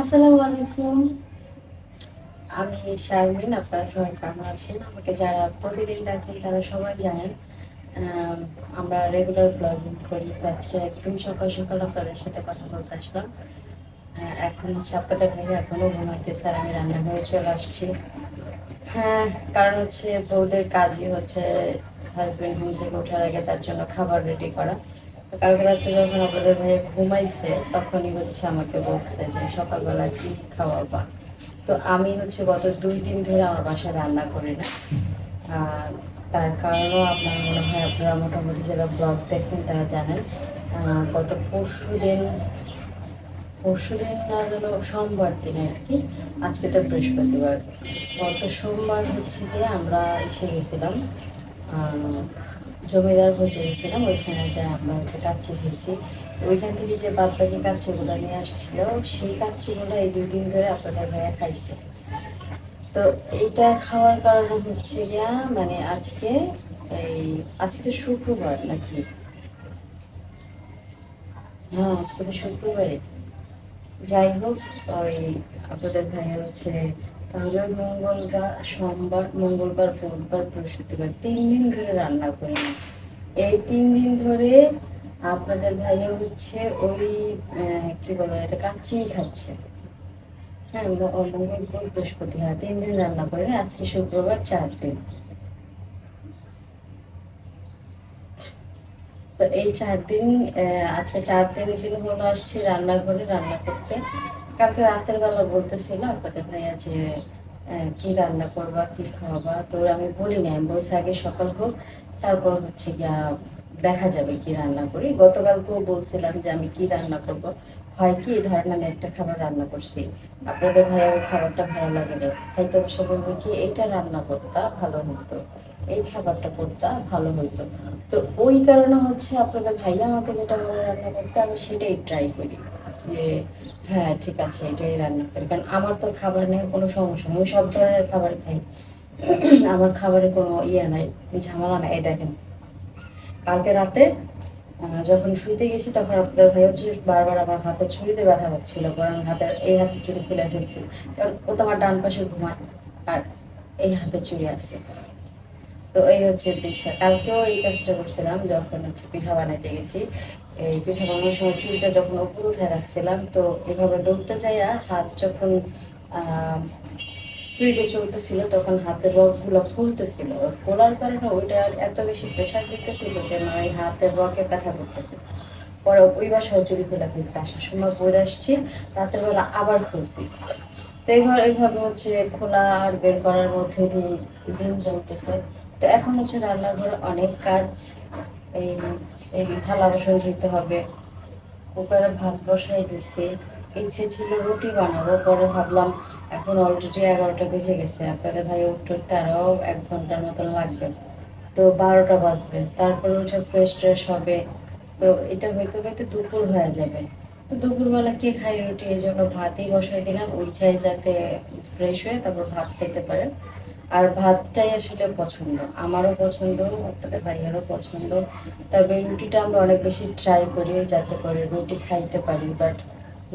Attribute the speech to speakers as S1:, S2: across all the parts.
S1: আসসালামু আলাইকুম। আমি শারমিন, আপনারা সবাই কেমন আছেন? আমাকে যারা প্রতিদিন ডাকেন তারা সবাই জানেন আমরা রেগুলার ব্লগিং করি। তো আজকে একদম সকাল সকাল আপনাদের সাথে কথা বলতে আসলাম। এখন হচ্ছে আপনাদের ভাই এখনও ঘুমাইতেছে আর আমি রান্নাঘরে চলে আসছি। হ্যাঁ কারণ হচ্ছে বউদের কাজই হচ্ছে হাজবেন্ড ঘুম থেকে ওঠার আগে তার জন্য খাবার রেডি করা। তো কালকে রাত্রে যখন আপনাদের ভাই ঘুমাইছে, তখনই হচ্ছে আমাকে বলছে যে সকালবেলা কি খাওয়াবা। তো আমি হচ্ছে গত দুই দিন ধরে আমার বাসায় রান্না করি না। তার কারণও আপনার মনে হয় আপনারা মোটামুটি যারা ব্লগ দেখেন তারা জানেন গত পরশু দিন পরশু দিন না হলো সোমবার দিন আর কি, আজকে তো বৃহস্পতিবার। গত সোমবার হচ্ছে গিয়ে আমরা এসে গেছিলাম জমিদার ভোজে গেছিলাম ওইখানে যা আমরা হচ্ছে কাচ্চি খেয়েছি। তো ওইখান থেকে যে বাদ বাকি কাচ্চিগুলো নিয়ে আসছিল, সেই কাচ্চিগুলো এই দুই দিন ধরে আপনাদের ভাইয়া খাইছে। তো এইটা খাওয়ার কারণে হচ্ছে গিয়া মানে আজকে এই, আজকে তো শুক্রবার নাকি? হ্যাঁ আজকে তো শুক্রবারে। যাই হোক, ওই আপনাদের ভাইয়া হচ্ছে তাহলে মঙ্গলবার, সোমবার, মঙ্গলবার, বুধবার, বৃহস্পতিবার তিন দিন ধরে রান্না করি। এই তিন দিন ধরে আপনাদের ভাইয়া হচ্ছে ওই কি বলে এটা কাচ্চিই খাচ্ছে। হ্যাঁ ম- ও মঙ্গলবার, বৃহস্পতি হ্যাঁ তিন দিন রান্না করে আজকে শুক্রবার চার দিন। তো এই চার দিন আজকে চার দিনের দিন হলো আসছে রান্নাঘরে রান্না করতে। কালকে রাতের বেলা বলতেছিল আপনাদের ভাইয়া যে কি রান্না করবা, কি খাওয়াবা? তো আমি বলি না আমি বলছি আগে সকাল হোক, তারপর হচ্ছে গিয়া দেখা যাবে কি রান্না করি। গতকালকেও বলছিলাম যে আমি কি রান্না করব। হয় কি ধরেন আমি একটা খাবার রান্না করছি, আপনাদের ভাইয়া ওই খাবারটা ভালো লাগে না, খাইতে বসে বলবে কি এটা রান্না করতা, ভালো হতো এই খাবারটা করতা ভালো হইতো তো ওই কারণে হচ্ছে আপনাদের ভাইয়া আমাকে যেটা বলে রান্না করতে, আমি সেটাই ট্রাই করি। যে হ্যাঁ ঠিক আছে, এটাই রান্না করি। কারণ আমার তো খাবার নিয়ে কোনো সমস্যা নেই। আমি সব ধরনের খাবার খাই। আমার খাবারে কোনো ইয়ে নাই, ঝামেলা নাই। এই দেখেন, কালকে রাতে যখন শুইতে গেছি, তখন আপনাদের ভাই হচ্ছে বারবার আমার হাতে ছুরিতে ব্যথা পাচ্ছিল। কারণ হাতে, এই হাতে চুরি খুলে ফেলছি। কারণ ও তো আমার ডান পাশে ঘুমায়, আর এই হাতে চুরি আছে। তো এই হচ্ছে বিষয়। কালকেও এই কাজটা করছিলাম, যখন হচ্ছে পিঠা বানাইতে গেছি। এই পিঠা বানানোর সময় চুলটা যখন উপর উঠে রাখছিলাম, তো এভাবে ডুবতে যাইয়া হাত যখন স্পিডে চলতেছিল, তখন হাতের রগগুলো ফুলতেছিল। ফোলার কারণে ওইটা এত বেশি প্রেশার দিতেছিল যে আমার এই হাতের রকে ব্যথা করতেছিল পরে ওই বাসায় চুরি খুলে ফেলছি, আসার সময় পরে আসছি, রাতের বেলা আবার খুলছি। তো এইভাবে এইভাবে হচ্ছে খোলা আর বের করার মধ্যে দিয়ে দিন চলতেছে তো এখন হচ্ছে রান্নাঘরে অনেক কাজ। এই এই থালা বাসন ধুতে হবে। কুকারে ভাত বসাই দিছি। ইচ্ছে ছিল রুটি বানাবো, পরে ভাবলাম এখন অলরেডি এগারোটা বেজে গেছে। আপনাদের ভাই উঠতে আরও এক ঘণ্টার মতন লাগবে। তো বারোটা বাজবে। তারপরে হচ্ছে ফ্রেশ ট্রেশ হবে। তো এটা হইতে হইতে দুপুর হয়ে যাবে। তো দুপুরবেলা কে খাই রুটি? এই জন্য ভাতই বসাই দিলাম। ওইটাই যাতে ফ্রেশ হয়ে তারপর ভাত খেতে পারে আর ভাতটাই আসলে পছন্দ। আমারও পছন্দ, আপনাদের ভাইয়ারও পছন্দ। তবে রুটিটা আমরা অনেক বেশি ট্রাই করি যাতে করে রুটি খাইতে পারি। বাট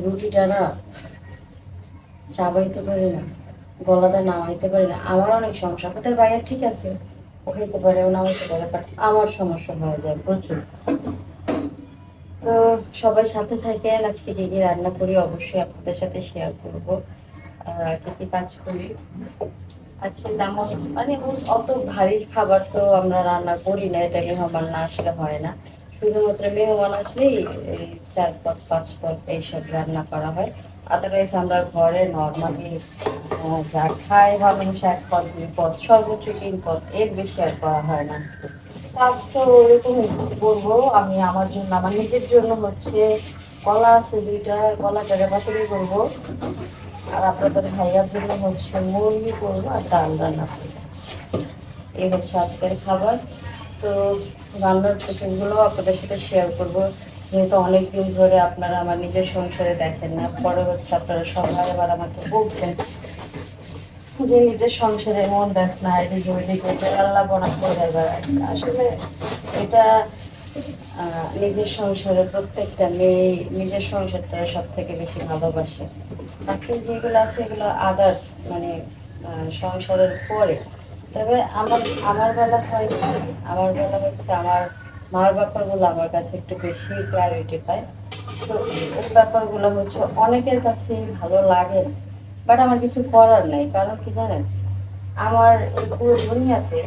S1: রুটিটা না, চাবাইতে পারি না গলাতে নামাইতে পারি না। আমার অনেক সমস্যা। আপনাদের ভাইয়ার ঠিক আছে? ও খেতে পারে, ও নামাইতে পারে বাট আমার সমস্যা হয়ে যায় প্রচুর। তো সবাই সাথে থাকেন। আজকে কি কি রান্না করি অবশ্যই আপনাদের সাথে শেয়ার করব। কি কি কাজ করি? আজকে তেমন মানে অত ভারী খাবার তো আমরা রান্না করি না, এটা মেহমান না আসলে হয় না। শুধুমাত্র মেহমান আসলেই এই চার পদ, পাঁচ পদ এইসব রান্না করা হয়। আদারওয়াইজ আমরা ঘরে নর্মালি যা খাই মানুষ এক পদ, দুই পদ, সর্বোচ্চ তিন পদ, এর বেশি আর করা হয় না। কাজ তো ওরকম বলব আমি আমার জন্য, আমার নিজের জন্য হচ্ছে কলা আছে দুইটা কলাটারে পাতুরি করব। আর আপনাদের ভাইয়ার জন্য হচ্ছে মুরগি করব আর ডাল রান্না করব। এই হচ্ছে আজকের খাবার। তো রান্নার প্রসেসগুলো আপনাদের সাথে শেয়ার করব। যেহেতু অনেক দিন ধরে আপনারা আমার নিজের সংসারে দেখেন না, পরে হচ্ছে আপনারা সবাই আবার আমাকে বলবেন যে নিজের সংসারে মন দেখ না, এদিকে ওইদিকে আল্লাহ বনা করে আসলে এটা নিজের সংসারে প্রত্যেকটা মেয়ে নিজের সংসারটা সব থেকে বেশি ভালোবাসে। বাকি যেগুলো আছে এগুলো আদার্স মানে সংসারের পরে। তবে আমার আমার বেলা হয় আমার বেলা হচ্ছে আমার মার ব্যাপারগুলো আমার কাছে একটু বেশি প্রায়োরিটি পায়। তো এই ব্যাপারগুলো হচ্ছে অনেকের কাছেই ভালো লাগে বাট আমার কিছু করার নাই। কারণ কি জানেন, আমার এই পুরো দুনিয়াতে,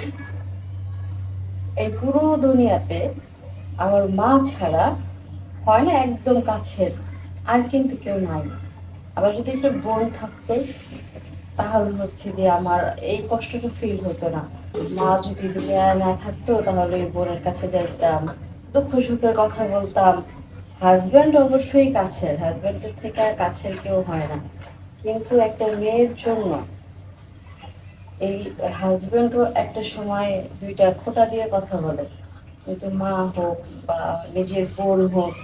S1: এই পুরো দুনিয়াতে আমার মা ছাড়া হয় না একদম কাছের, আর কিন্তু কেউ নাই। আবার যদি একটু বোন থাকতো, তাহলে হচ্ছে যে আমার এই কষ্টটা ফিল হতো না। মা যদি দুনিয়ায় না থাকতো, তাহলে বোনের কাছে যাইতাম, দুঃখ সুখের কথা বলতাম। হাজব্যান্ড অবশ্যই কাছের হাজব্যান্ডের থেকে আর কাছের কেউ হয় না। কিন্তু একটা মেয়ের জন্য এই হাজব্যান্ডও একটা সময় দুইটা খোটা দিয়ে কথা বলে। কিন্তু মা হোক বা নিজের বোন হোক,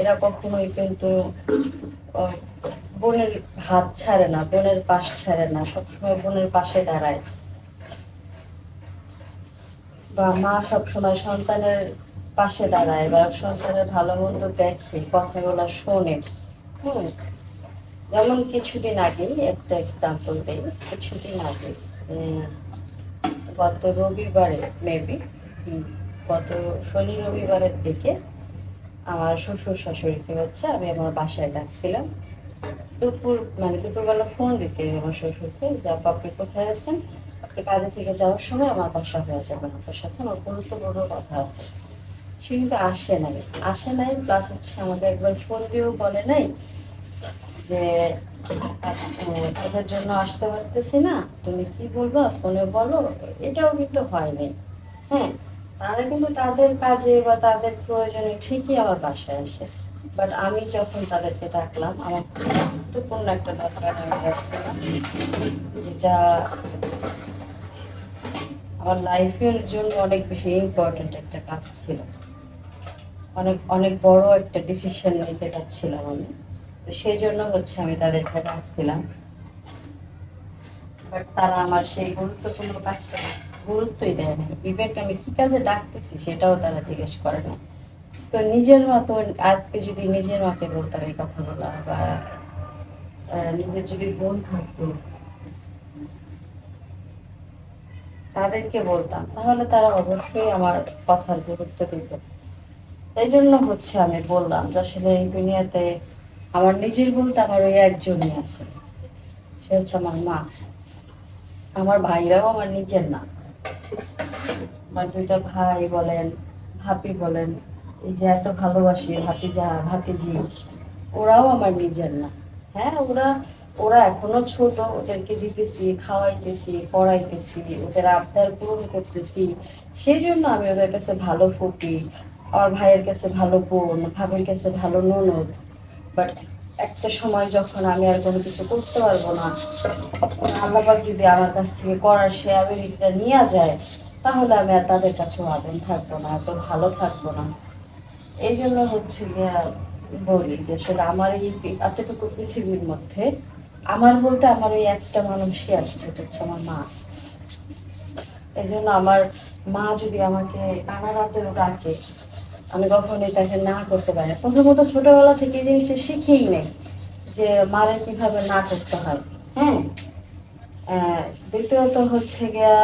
S1: এরা কখনোই কিন্তু বোনের হাত ছাড়ে না, বোনের পাশ ছাড়ে না, সবসময় বোনের পাশে দাঁড়ায়। বা মা সবসময় সন্তানের পাশে দাঁড়ায় বা সন্তানের ভালো মন্দ দেখে, কথাগুলো শোনে। হুম, যেমন কিছুদিন আগে, একটা এক্সাম্পল দিই, কিছুদিন আগে গত রবিবারে মেবি গত শনি রবিবারের দিকে আমার শ্বশুর শাশুড়িকে হচ্ছে আমি আমার বাসায় ডাকছিলাম। দুপুর মানে দুপুরবেলা ফোন আমার শ্বশুরকে যে, আপা, আপনি কোথায় আছেন? আপনি কাজে থেকে যাওয়ার সময় আমার বাসা হয়ে আপনার সাথে আমার গুরুত্বপূর্ণ কথা আছে। সে কিন্তু আসে নাই। আসে নাই প্লাস হচ্ছে আমাকে একবার ফোন দিয়েও বলে নাই যে কাজের জন্য আসতে পারতেছি না। তুমি কি বলবা? ফোনে বলো। এটাও কিন্তু হয়নি হ্যাঁ তারা কিন্তু তাদের কাজে বা তাদের প্রয়োজনে ঠিকই আমার বাসায় আসে। বাট আমি যখন তাদেরকে ডাকলাম, আমার গুরুত্বপূর্ণ একটা দরকার আমি যেটা আমার লাইফের জন্য অনেক বেশি ইম্পর্ট্যান্ট একটা কাজ ছিল। অনেক অনেক বড় একটা ডিসিশন নিতে যাচ্ছিলাম আমি। তো সেই জন্য হচ্ছে আমি তাদেরকে ডাকছিলাম। বাট তারা আমার সেই গুরুত্বপূর্ণ কাজটা গুরুত্বই দেয় না ইভেন্ট আমি কি কাজে ডাকতেছি সেটাও তারা জিজ্ঞেস করে না তো নিজের মতো আজকে যদি নিজের মাকে বলতাম এই কথাগুলো বা আহ, নিজের যদি বোন থাকতো তাদেরকে বলতাম তাহলে তারা অবশ্যই আমার কথার গুরুত্ব দিত। এই জন্য হচ্ছে আমি বললাম যে আসলে এই দুনিয়াতে আমার নিজের বলতে আমার ওই একজনই আছে। সে হচ্ছে আমার মা। আমার ভাইরাও আমার নিজের না। আমার দুইটা ভাই বলেন ভাবি বলেন এই যে এত ভালোবাসি ভাতিজা, ভাতিজি, ওরাও আমার নিজের না। হ্যাঁ ওরা ওরা এখনও ছোট, ওদেরকে দিতেছি, খাওয়াইতেছি, পড়াইতেছি, ওদের আবদার পূরণ করতেছি। সেই জন্য আমি ওদের কাছে ভালো ফুটি আমার ভাইয়ের কাছে ভালো বোন, ভাবির কাছে ভালো ননদ। বাট একটা সময় যখন আমি আর কোনো কিছু করতে পারব না, আল্লাহবাক যদি আমার কাছ থেকে করার সে আবেগটা নিয়ে যায়, তাহলে আমি আর তাদের কাছেও আদম থাকব না, এত ভালো থাকব না। এই জন্য হচ্ছে গিয়া বলি যে আসলে আমার এই এতটুকু পৃথিবীর মধ্যে আমার বলতে আমার ওই একটা মানুষই আছে, সেটা হচ্ছে আমার মা। এই জন্য আমার মা যদি আমাকে কানা রাতেও রাখে আমি কখনোই তাকে না করতে পারি প্রথমত ছোটবেলা থেকে জিনিসটা শিখেই নেই যে মারে কীভাবে না করতে হয় হ্যাঁ? দ্বিতীয়ত হচ্ছে গিয়া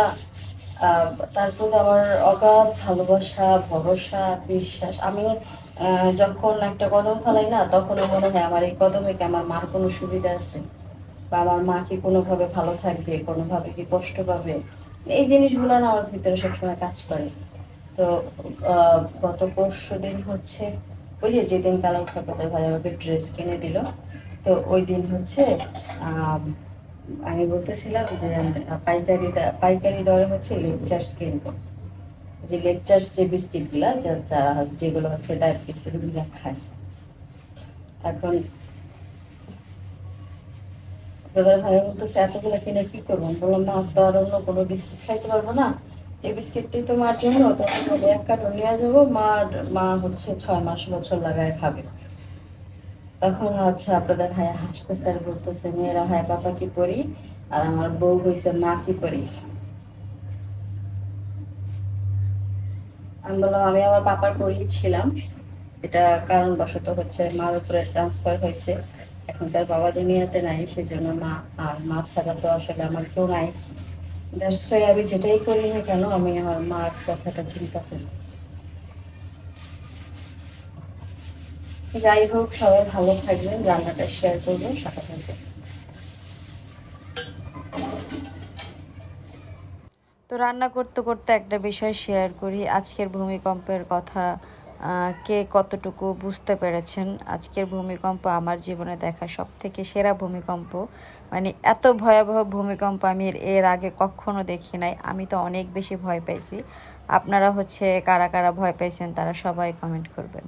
S1: তারপরে আমার অগাধ ভালোবাসা, ভরসা, বিশ্বাস। আমি যখন একটা কদম ফেলাই না তখন মনে হয় আমার এই কদমে কি আমার মার কোনো সুবিধা আছে? বা আমার মা কি কোনোভাবে ভালো থাকবে, কোনোভাবে কি কষ্ট পাবে? এই জিনিসগুলো না আমার ভিতরে সবসময় কাজ করে। তো গত পরশু দিন হচ্ছে, ওই যে যেদিন কালাম ঠাকুরদের ভাই আমাকে ড্রেস কিনে দিল, তো ওই দিন হচ্ছে আম, বলতেছিলাম যে পাইকারি পাইকারি দরে হচ্ছে লেকচার্স কিনবো যে লেকচার্স যে বিস্কিটগুলা যারা যেগুলো হচ্ছে ডায়াবেটিস রোগীরা খায়। এখন ব্রাদার ভাই বলতেছে এতগুলো কিনে কি করব? বললাম না তো আর অন্য কোনো বিস্কিট খাইতে পারব না। এই বিস্কিটটাই তো মার জন্য তখন এক কার্টন নিয়ে যাব। মার মা হচ্ছে ছয় মাস বছর লাগায় খাবে। তখন হচ্ছে আপনাদের ভাই হাসতেছে আর বলতেছে, মেয়েরা হয় বাবা কি পড়ি আর আমার বউ হয়েছে মা কি পড়ি আমি বললাম, আমি আমার পাপার পড়িয়েছিলাম এটা কারণবশত হচ্ছে মার উপরে ট্রান্সফার হয়েছে। এখন
S2: তার বাবা দুনিয়াতে নাই, সেজন্য মা আর মা ছাড়া তো আসলে আমার কেউ নাই। Why আমি যেটাই করি না কেন, আমি আমার মার কথাটা চিন্তা করি। যাই হোক, সবাই ভালো থাকবেন, রান্নাটা শেয়ার করব সাথে থাকবেন।
S1: তো রান্না করতে করতে একটা বিষয় শেয়ার করি। আজকের ভূমিকম্পের কথা কে কতটুকু বুঝতে পেরেছেন? আজকের ভূমিকম্প আমার জীবনে দেখা সব থেকে সেরা ভূমিকম্প। মানে এত ভয়াবহ ভূমিকম্প আমি এর আগে কখনো দেখি নাই। আমি তো অনেক বেশি ভয় পাইছি। আপনারা হচ্ছে কারা কারা ভয় পাইছেন, তারা সবাই কমেন্ট করবেন।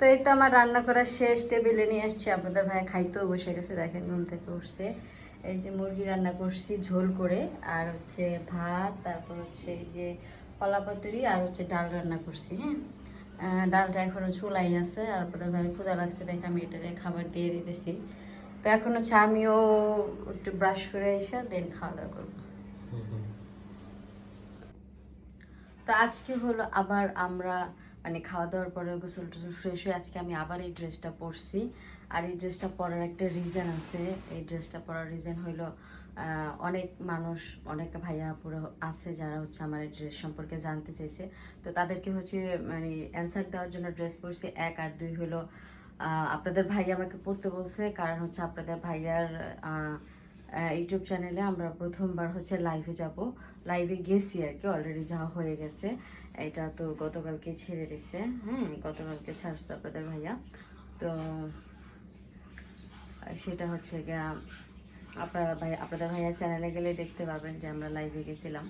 S1: তো এই তো আমার রান্না করা শেষ টেবিলে নিয়ে আসছি। আপনাদের ভাই খাইতেও বসে গেছে দেখেন ঘুম থেকে উঠছে। এই যে মুরগি রান্না করছি ঝোল করে আর হচ্ছে ভাত তারপর হচ্ছে এই যে কলা পাতুরি আর হচ্ছে ডাল রান্না করছি হ্যাঁ? ডালটা এখনও চুলাই আছে আর আপনাদের ভাই ক্ষুদা লাগছে দেখে আমি এটাতে খাবার দিয়ে দিতেছি। তো এখন হচ্ছে আমিও একটু ব্রাশ করে এসে দেন খাওয়া দাওয়া করব। তো আজকে হলো আবার আমরা মানে খাওয়া দাওয়ার পরে গোসল টোসল ফ্রেশ হয়ে আজকে আমি আবার এই ড্রেসটা পরছি। আর এই ড্রেসটা পরার একটা রিজন আছে। এই ড্রেসটা পরার রিজন হইল অনেক মানুষ, অনেক ভাইয়া পুরো আছে যারা হচ্ছে আমার এই ড্রেস সম্পর্কে জানতে চাইছে। তো তাদেরকে হচ্ছে মানে অ্যান্সার দেওয়ার জন্য ড্রেস পরছি। এক আর দুই হলো আপনাদের ভাই আমাকে পড়তে বলছে। কারণ হচ্ছে আপনাদের ভাইয়ার ইউটিউব চ্যানেলে আমরা প্রথমবার হচ্ছে লাইভে যাব। লাইভে গেছি আর কি অলরেডি যাওয়া হয়ে গেছে। এটা তো গতকালকে ছেড়ে দিছে হ্যাঁ গতকালকে ছাড়ছে আপনাদের ভাইয়া। তো, সেটা হচ্ছে গিয়া, আপনারা ভাই, আপনাদের ভাইয়া চ্যানেলে গেলে দেখতে পাবেন যে আমরা লাইভে গেছিলাম।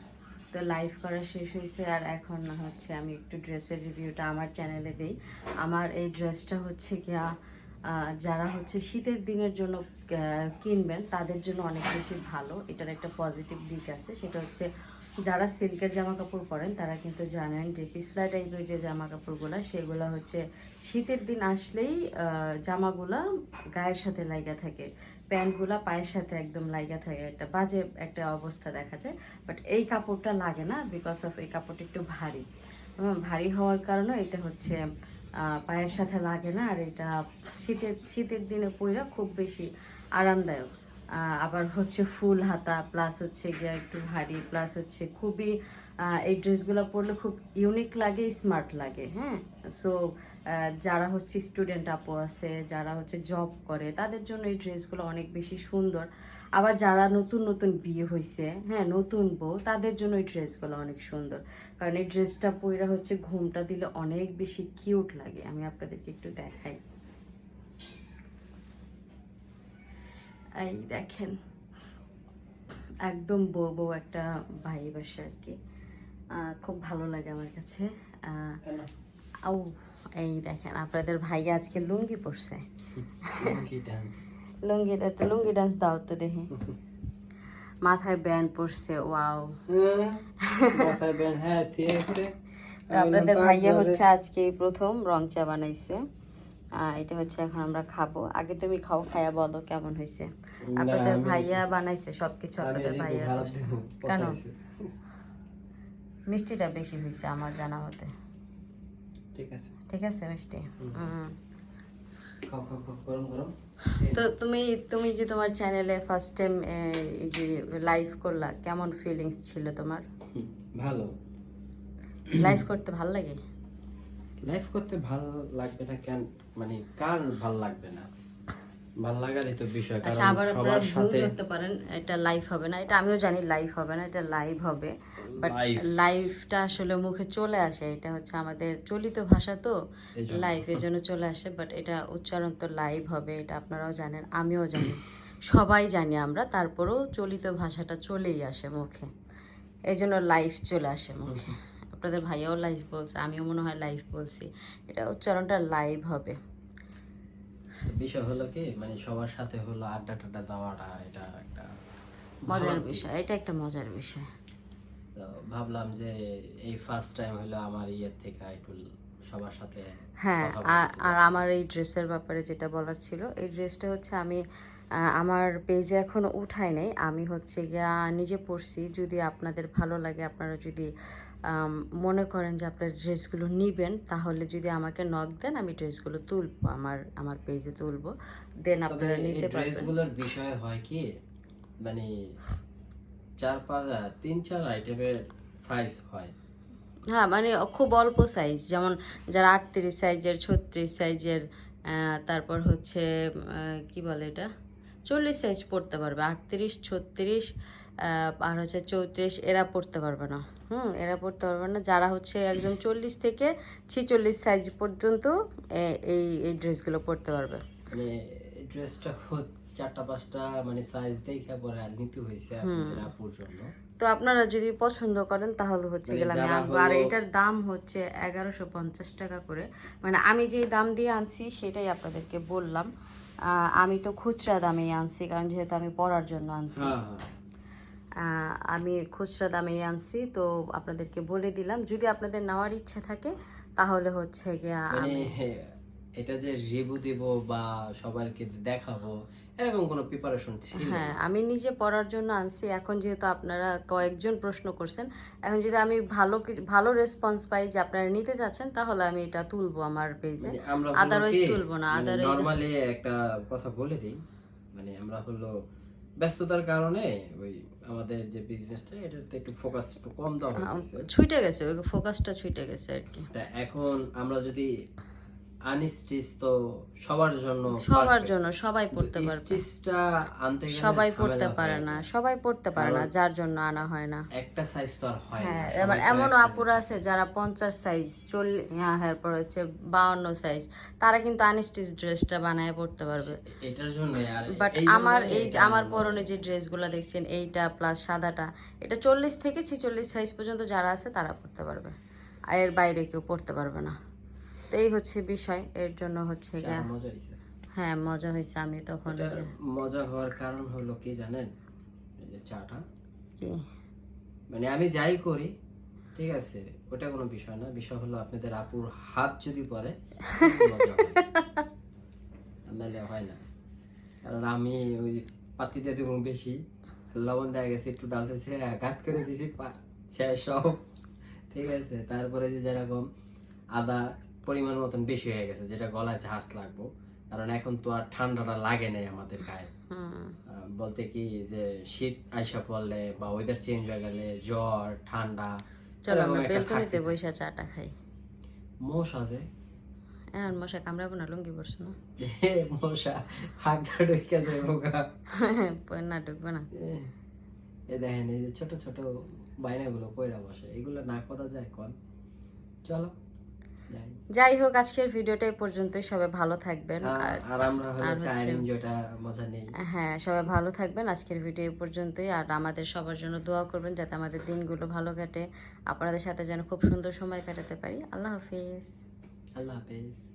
S1: তো লাইভ করা শেষ হয়েছে আর এখন হচ্ছে আমি একটু ড্রেসের রিভিউটা আমার চ্যানেলে দিই। আমার এই ড্রেসটা হচ্ছে গিয়া যারা হচ্ছে শীতের দিনের জন্য কিনবেন, তাদের জন্য অনেক বেশি ভালো। এটার একটা পজিটিভ দিক আছে, সেটা হচ্ছে যারা সিল্কের জামা কাপড় পরেন, তারা কিন্তু জানেন যে পিছলা টাইপের যে জামা কাপড়গুলো সেগুলো হচ্ছে শীতের দিন আসলেই জামাগুলা গায়ের সাথে লাইগা থাকে। প্যান্টগুলা পায়ের সাথে একদম লাইগা থাকে। একটা বাজে একটা অবস্থা দেখা যায়। বাট এই কাপড়টা লাগে না বিকজ অফ এই কাপড়টা একটু ভারী। ভারী হওয়ার কারণে এটা হচ্ছে পায়ের সাথে লাগে না। আর এটা শীতের শীতের দিনে পইরা খুব বেশি আরামদায়ক। আবার হচ্ছে ফুল হাতা প্লাস হচ্ছে গিয়ে একটু ভারী প্লাস হচ্ছে খুবই এই ড্রেসগুলো পরলে খুব ইউনিক লাগে স্মার্ট লাগে হ্যাঁ? সো যারা হচ্ছে স্টুডেন্ট আপু আছে, যারা হচ্ছে জব করে, তাদের জন্য এই ড্রেসগুলো অনেক বেশি সুন্দর। আবার যারা নতুন নতুন বিয়ে হয়েছে হ্যাঁ নতুন বউ, তাদের জন্য এই ড্রেসগুলো অনেক সুন্দর। কারণ এই ড্রেসটা পইরা হচ্ছে ঘুমটা দিলে অনেক বেশি কিউট লাগে। আমি আপনাদেরকে একটু দেখাই। এই দেখেন একদম বউ বউ একটা ভাই বাসা আর কি। খুব ভালো লাগে আমার কাছে। আউ এই দেখেন আপনাদের ভাই আজকে লুঙ্গি পরছে। লুঙ্গি তো লুঙ্গি ডান্স দাও তো দেখি। মাথায় ব্যান্ড পরছে ওয়াও
S3: হ্যাঁ ঠিক আছে।
S1: তো আপনাদের ভাইয়া হচ্ছে আজকে প্রথম রং চা বানাইছে। এটা হচ্ছে এখন আমরা খাব। আগে তুমি খাও খায়া বলো কেমন হয়েছে। আপনাদের ভাইয়া বানাইছে সবকিছু আপনাদের ভাইয়া কেন? মিষ্টিটা বেশি হয়েছে আমার জানা মতে।
S3: ঠিক আছে।
S1: ঠিক আছে মিষ্টি? তো তুমি তুমি যে তোমার চ্যানেলে ফার্স্ট টাইম এই যে লাইভ করলা কেমন ফিলিংস ছিল তোমার?
S3: ভালো।
S1: লাইভ করতে ভালো লাগে?
S3: লাইফ করতে ভালো লাগবে না কেন? মানে কার ভালো লাগবে না? ভালো লাগারই তো বিষয়
S1: আচ্ছা
S3: কারণ সবার সাথে
S1: ধরতে পারেন এটা লাইভ হবে না। এটা আমিও জানি লাইভ হবে না এটা লাইভ হবে। বাট। লাইভটা আসলে মুখে চলে আসে এটা হচ্ছে আমাদের চলিত ভাষা তো। লাইভ এর জন্য চলে আসে বাট এটা উচ্চারণ তো লাইভ হবে এটা আপনারাও জানেন আমিও জানি। সবাই জানি আমরা তারপরেও চলিত ভাষাটা চলেই আসে মুখে। এই জন্য লাইভ চলে আসে মুখে। আপনাদের ভাইয়াও লাইভ বলছে আমিও মনে হয় লাইভ বলছি। এটা উচ্চারণটা লাইভ হবে।
S3: বিষয় হলো কি মানে সবার সাথে হলো আড্ডা টাড্ডা দেওয়াটা এটা একটা
S1: মজার বিষয় এটা একটা মজার বিষয়।
S3: তো ভাবলাম যে এই ফার্স্ট টাইম হলো আমার ইয়ের থেকে একটু সবার সাথে
S1: হ্যাঁ আর আমার এই ড্রেসের ব্যাপারে যেটা বলার ছিল এই ড্রেসটা হচ্ছে আমি আমার পেজে এখনও উঠাই নাই। আমি হচ্ছে গিয়া নিজে পড়ছি যদি আপনাদের ভালো লাগে আপনারা যদি মনে করেন যে আপনার ড্রেসগুলো নিবেন তাহলে যদি আমাকে নক দেন আমি ড্রেসগুলো তুলবো আমার আমার পেজে তুলবো। দেন আপনারা নিতে পারবেন।
S3: ড্রেসগুলোর বিষয় হয় কি মানে চার পাঁচ তিন চার আইটেমের সাইজ হয়।
S1: হ্যাঁ মানে খুব অল্প সাইজ যেমন যারা আটত্রিশ সাইজের ছত্রিশ সাইজের তারপর হচ্ছে কি বলে এটা? চল্লিশ সাইজ পড়তে পারবে আটত্রিশ ছত্রিশ আর হচ্ছে চৌত্রিশ এরা পড়তে পারবে না। হুম এরা পড়তে পারবে না। যারা হচ্ছে একদম চল্লিশ থেকে ছিচল্লিশ সাইজ পর্যন্ত এই এই ড্রেসগুলো পড়তে পারবে।
S3: মানে ড্রেসটা চারটা পাঁচটা মানে সাইজ দেখে পরে নিতে হয়েছে আপুর জন্য
S1: তো আপনারা যদি পছন্দ করেন তাহলে হচ্ছে
S3: মানে
S1: গেলে আমি আর এটার দাম হচ্ছে এগারোশো পঞ্চাশ টাকা করে। মানে আমি যে দাম দিয়ে আনছি সেটাই আপনাদেরকে বললাম। আহ, আমি তো খুচরা দামেই আনছি কারণ যেহেতু আমি পড়ার জন্য আনছি।
S3: হ্যাঁ হ্যাঁ।
S1: আমি খুচরা দামেই আনছি তো আপনাদেরকে বলে দিলাম। যদি আপনাদের নেওয়ার ইচ্ছে থাকে তাহলে হচ্ছে গিয়া
S3: মানে
S1: আমি
S3: এটা যে রিভিউ দিব বা সবাইকে দেখাবো এরকম কোনো প্রিপারেশন ছিল
S1: হ্যাঁ আমি নিজে পড়ার জন্য আনছি। এখন যেহেতু আপনারা কয়েকজন প্রশ্ন করছেন এখন যদি আমি ভালো ভালো রেসপন্স পাই যে আপনারা নিতে চাচ্ছেন তাহলে আমি এটা তুলবো আমার পেজে আদারওয়াইজ তুলবো না, otherwise-
S3: নরমালি একটা কথা বলে দিই। মানে আমরা হলো ব্যস্ততার কারণে ওই আমাদের যে বিজনেসটা এটাতে একটু ফোকাস একটু কম দেওয়া হয়েছে
S1: ছুটে গেছে ফোকাসটা ছুটে গেছে আর কি।
S3: তা এখন আমরা যদি আনস্টিচ তো সবার জন্য
S1: সবার জন্য সবাই পড়তে পারবে।
S3: স্টিচটা আনতে গেলে
S1: সবাই পড়তে পারে না সবাই পড়তে পারে না যার জন্য আনা হয় না।
S3: একটা সাইজ তো আর হয় না
S1: হ্যাঁ এবার এমনও আপুরা আছে যারা পঞ্চাশ সাইজ চল্লিশ হ্যাঁ এরপর হচ্ছে বাউন্ন সাইজ তারা কিন্তু আনস্টিচ ড্রেসটা বানায় পড়তে পারবে।
S3: এটার জন্য আর
S1: বাট আমার এই
S3: এটা
S1: আমার পরনে যে ড্রেসগুলো দেখছেন এইটা প্লাস সাদাটা এটা চল্লিশ থেকে ছেচল্লিশ সাইজ পর্যন্ত যারা আছে তারা পড়তে পারবে। আর এর বাইরে কেউ পড়তে পারবে না। তো এই হচ্ছে বিষয় এর জন্য হচ্ছে
S3: মজা হয়েছে
S1: হ্যাঁ মজা হয়েছে আমি তখন
S3: মজা হওয়ার কারণ হলো কি জানেন? এই যে চাটা।
S1: কি?
S3: মানে আমি যাই করি ঠিক আছে ওটা কোনো বিষয় না। বিষয় হলো আপনাদের আপুর হাত যদি পরে মজা হয়। নাহলে হয় না। কারণ আমি ওই পাতিতে দেবো বেশি লবণ দেওয়া গেছে একটু ডালতেছে আঘাত করে দিয়েছি পা- শেষ সব। ঠিক আছে তারপরে যে যেরকম আদা পরিমাণ মতন বেশি হয়ে গেছে যেটা গলায় ঝাঁস লাগবো। কারণ এখন তো আর ঠান্ডাটা লাগে নাই আমাদের গায়ে। বলতে কি যে শীত আইসা পড়লে বা ওয়েদার চেঞ্জ হয়ে গেলে জ্বর ঠান্ডা
S1: চলো আমরা বেলকনিতে বৈশা চাটা খাই।
S3: মশা যে।
S1: এখন মশা কামড়াবো না লুঙ্গি পড়ছো না।
S3: মশা হাত ঢুকে যায়
S1: না ঢুকবো না।
S3: এ, দেখেন এই যে ছোট ছোট বাইনাগুলো কইরা বসে এগুলো না করা যায় কোন? চলো। যাই।
S1: হোক আজকের ভিডিওটা এই পর্যন্তই। সবাই ভালো থাকবেন।
S3: আর আমরা এনজয়টা মজা নেই।
S1: হ্যাঁ সবাই ভালো থাকবেন আজকের ভিডিও এই পর্যন্তই। আর আমাদের সবার জন্য দোয়া করবেন যাতে আমাদের দিনগুলো ভালো কাটে। আপনাদের সাথে যেন খুব সুন্দর সময় কাটাতে পারি। আল্লাহ হাফিজ।
S3: আল্লাহ হাফেজ।